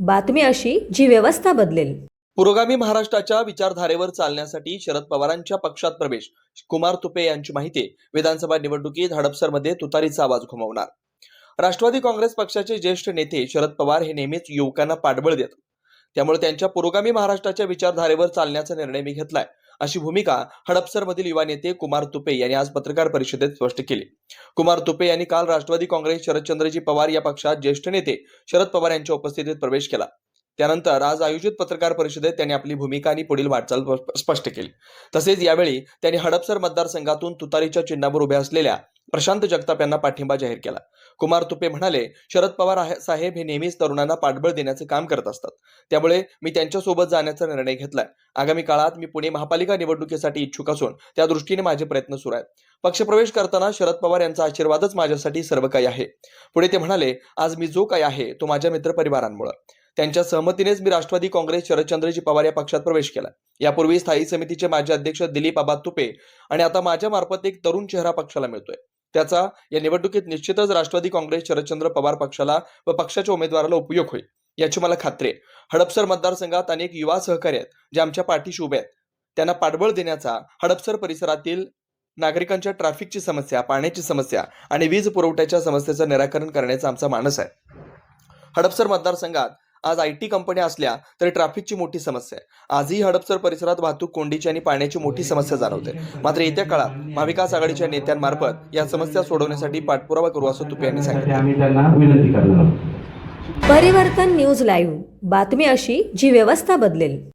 बातमी अशी जी व्यवस्था बदलेल. पुरोगामी महाराष्ट्राच्या विचारधारेवर चालण्यासाठी शरद पवारांच्या पक्षात प्रवेश. कुमार तुपे यांची माहिती. विधानसभा निवडणुकीत हडपसरमध्ये तुतारीचा आवाज घुमवणार. राष्ट्रवादी काँग्रेस पक्षाचे ज्येष्ठ नेते शरद पवार हे नेहमीच युवकांना पाठबळ देत त्यामुळे त्यांच्या पुरोगामी महाराष्ट्राच्या विचारधारेवर चालण्याचा निर्णय मी घेतलाय. अशी भूमिका हडपसरमधील युवा नेते कुमार तुपे यांनी आज पत्रकार परिषदेत स्पष्ट केली. कुमार तुपे यांनी काल राष्ट्रवादी काँग्रेस शरदचंद्रजी पवार या पक्षात ज्येष्ठ नेते शरद पवार यांच्या उपस्थितीत प्रवेश केला. त्यानंतर आज आयोजित पत्रकार परिषदेत त्यांनी आपली भूमिका आणि पुढील वाटचाल स्पष्ट केली. तसेच यावेळी त्यांनी हडपसर मतदारसंघातून तुतारीच्या चिन्हावर उभ्या असलेल्या प्रशांत जगताप यांना पाठिंबा जाहीर केला. कुमार तुपे म्हणाले शरद पवार साहेब हे नेहमीच तरुणांना पाठबळ देण्याचे काम करत असतात. त्यामुळे मी त्यांच्यासोबत जाण्याचा निर्णय घेतलाय. आगामी काळात मी पुणे महापालिका निवडणुकीसाठी इच्छुक असून त्या दृष्टीने माझे प्रयत्न सुरू आहेत. पक्षप्रवेश करताना शरद पवार यांचा आशीर्वादच माझ्यासाठी सर्व काही आहे. पुढे ते म्हणाले आज मी जो काही आहे तो माझ्या मित्रपरिवारांमुळे. त्यांच्या सहमतीनेच मी राष्ट्रवादी काँग्रेस शरदचंद्रजी पवार या पक्षात प्रवेश केला यापूर्वी स्थायी समितीचे माजी अध्यक्ष दिलीप आबा तुपे आणि आता माझ्या मार्फत एक तरुण चेहरा पक्षाला मिळतोय. त्याचा या निवडणुकीत निश्चितच राष्ट्रवादी काँग्रेस शरदचंद्र पवार पक्षाला व पक्षाच्या उमेदवाराला उपयोग होईल याची मला खात्री आहे. हडपसर मतदारसंघात अनेक युवा सहकारी आहेत जे आमच्या पाठीशी उभे आहेत. त्यांना पाठबळ देण्याचा हडपसर परिसरातील नागरिकांच्या ट्रॅफिकची समस्या पाण्याची समस्या आणि वीज पुरवठ्याच्या समस्येचं निराकरण करण्याचा आमचा मानस आहे. हडपसर मतदारसंघात आज आय टी कंपन्या असल्या तरी ट्रॅफिकची मोठी समस्या आहे. आजही हडपसर परिसरात वाहतूक कोंडीची आणि पाण्याची मोठी समस्या जाणवते. मात्र येत्या काळात महाविकास आघाडीच्या नेत्यांमार्फत या समस्या सोडवण्यासाठी पाठपुरावा करू असं तुपे यांनी सांगितलं. आम्ही त्यांना विनंती करणार आहोत. परिवर्तन न्यूज लाईव्ह. बातमी अशी जी व्यवस्था बदलेल.